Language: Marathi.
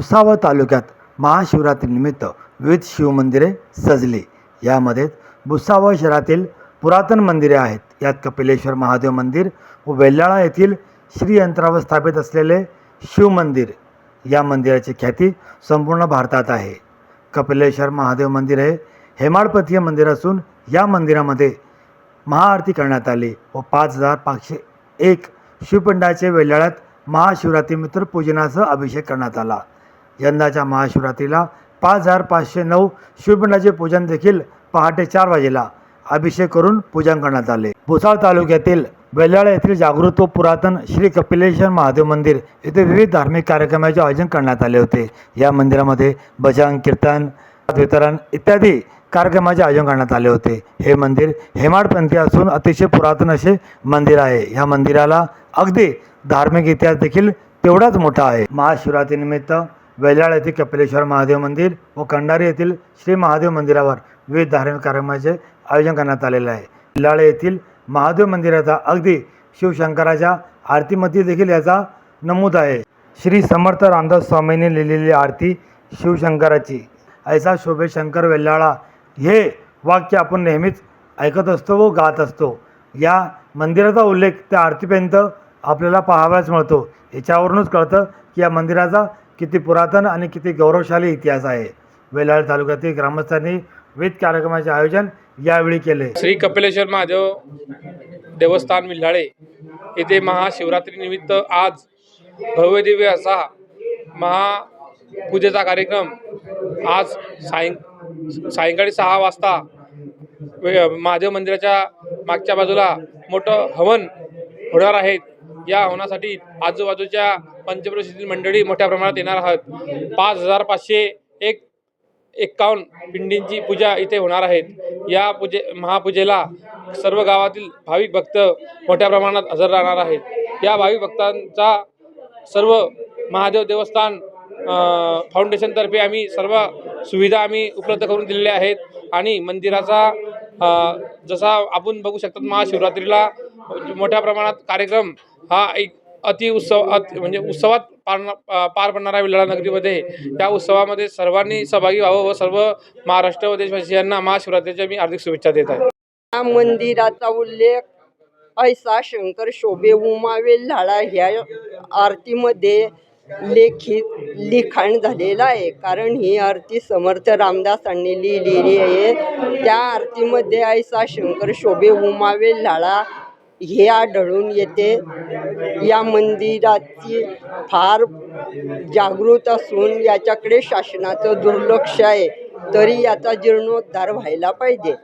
भुसावळ तालुक्यात महाशिवरात्रीनिमित्त विविध शिवमंदिरे सजली. यामध्ये भुसावळ शहरातील पुरातन मंदिरे आहेत. यात कपिलेश्वर महादेव मंदिर व वेल्लाळा येथील श्री यंत्रावर स्थापित असलेले शिवमंदिर या मंदिराची ख्याती संपूर्ण भारतात आहे. कपिलेश्वर महादेव मंदिर हे हेमाडपथीय मंदिर असून या मंदिरामध्ये महाआरती करण्यात आली व पाच हजार पाचशे एक शिवपिंडाचे महाशिवरात्री महाशिवरात्रीमित्र पूजनासह अभिषेक करण्यात आला. यंदाच्या महाशिवरात्रीला पाच हजार पाचशे नऊ शिवपिंडाचे पूजन देखील पहाटे चार वाजेला अभिषेक करून पूजन करण्यात आले. भुसाळ तालुक्यातील वेल्हाळा येथील जागृत व पुरातन श्री कपिलेश्वर महादेव मंदिर येथे विविध धार्मिक कार्यक्रमाचे आयोजन करण्यात आले होते. या मंदिरामध्ये भजन कीर्तन वितरण इत्यादी कार्यक्रमाचे आयोजन करण्यात आले होते. हे मंदिर हेमाडपंथी असून अतिशय पुरातन असे मंदिर आहे. ह्या मंदिराला अगदी धार्मिक इतिहास देखील तेवढाच मोठा आहे. महाशिवरात्रीनिमित्त वेल्याळ येथील कपिलेश्वर महादेव मंदिर व कंडारी येथील श्री महादेव मंदिरावर विविध धार्मिक कार्यक्रमाचे आयोजन करण्यात आलेले आहे. वेलाळ येथील महादेव मंदिराचा अगदी शिवशंकराच्या आरतीमध्ये देखील याचा नमूद आहे. श्री समर्थ रामदास स्वामींनी लिहिलेली आरती शिवशंकराची. ऐसा शोभे शंकर वेल्लाळा हे वाक्य आपण नेहमीच ऐकत असतो व गात असतो. या मंदिराचा उल्लेख त्या आरतीपर्यंत आपल्याला पाहावयास मिळतो. याच्यावरूनच कळतं की या मंदिराचा किती पुरातन आणि किती गौरवशाली इतिहास आहे. वेलाळ तालुक्यातील ग्रामस्थांनी विविध कार्यक्रमाचे आयोजन यावेळी केले. श्री कपिलेश्वर महादेव देवस्थान विल्हाळे येथे महाशिवरात्रीनिमित्त आज भव्यदिव्य असा महापूजेचा कार्यक्रम आज सायं सायंकाळी सहा वाजता वे- महादेव मंदिराच्या मागच्या बाजूला मोठं हवन होणार आहेत या होण्यासाठी आजूबाजूच्या पंचप्रसिद्धी मंडळी मोठ्या प्रमाणात येणार आहात. पाच हजार पाचशे एक एक्कावन्न पिंडींची पूजा इथे होणार आहेत. या पूजे महापूजेला सर्व गावातील भाविक भक्त मोठ्या प्रमाणात हजर राहणार आहेत. या भाविक भक्तांचा सर्व महादेव देवस्थान फाउंडेशनतर्फे आम्ही सर्व सुविधा आम्ही उपलब्ध करून दिलेल्या आहेत. आणि मंदिराचा जसा आपण बघू शकतात महाशिवरात्रीला म्हणजे मोठ्या प्रमाणात कार्यक्रम हा एक अति उत्सव अति म्हणजे उत्सवात पार पार पडणारा विल्हाळा नगरीमध्ये. त्या उत्सवामध्ये सर्वांनी सहभागी व्हावं व सर्व महाराष्ट्र व देशवासियांना महाशिवरात्रीच्या मी हार्दिक शुभेच्छा देत आहे. या मंदिराचा उल्लेख ऐसा शंकर शोभे उमा लाळा ह्या आरतीमध्ये लेखित लिखाण झालेलं आहे. कारण ही आरती समर्थ रामदासांनी लिहिलेली आहे. त्या आरतीमध्ये ऐसा शंकर शोभे उमा लाळा हे आढळून येते. या मंदिराची फार जागृत असून याच्याकडे शासनाचं दुर्लक्ष आहे. तरी याचा जीर्णोद्धार व्हायला पाहिजे.